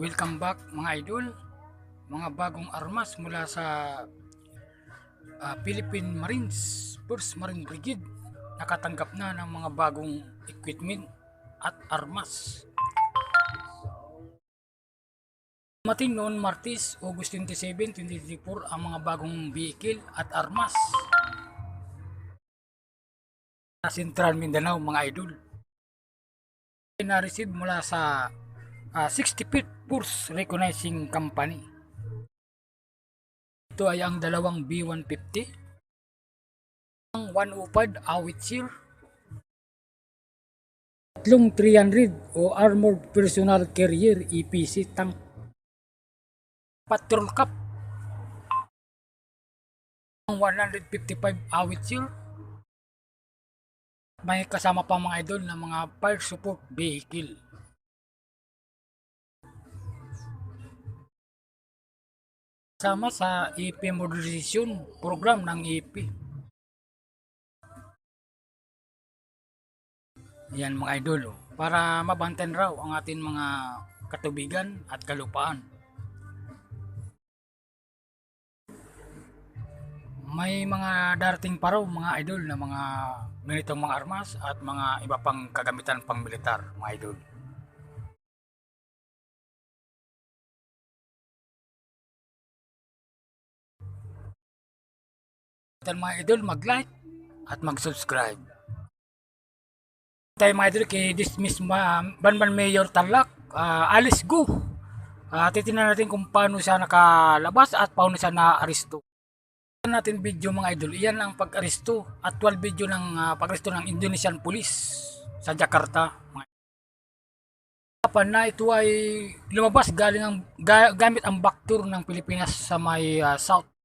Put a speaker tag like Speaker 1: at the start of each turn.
Speaker 1: Welcome back mga idol. Mga bagong armas mula sa ah, Philippine Marines, First Marine Brigade. Nakatanggap na ng mga bagong equipment at armas. Dumating noon Martis, August 27, 2024 ang mga bagong vehicle at armas sa Central Mindanao mga idol. Na-receive mula sa ah, 60 Force Recognizing Company. Ito ay ang dalawang B-150, ang 105 Howitzer, tatlong 300 o Armored Personal Carrier EPC tank, patrol cup, ang 155 Howitzer, may kasama pa mga idol na mga fire support vehicle. Sama sa EP modernization program ng EP. Yan mga idol, oh, para mabantan raw ang ating mga katubigan at kalupaan. May mga darating pa raw mga idol na mga ganitong mga armas at mga iba pang kagamitan pang militar mga idol. At mga idol mag-like at mag-subscribe. Tayo mga idol kay dismiss ma Banban Mayor Tarlac, ah, Alice Go. Ah, titingnan natin kung paano siya nakalabas at paano siya Tingnan natin video mga idol. Iyan ang pag-aresto. Actual video ng ah, pag-aresto ng Indonesian Police sa Jakarta. Kapan na ito ay lumabas galing ang ga- gamit ang backdoor ng Pilipinas sa may ah, south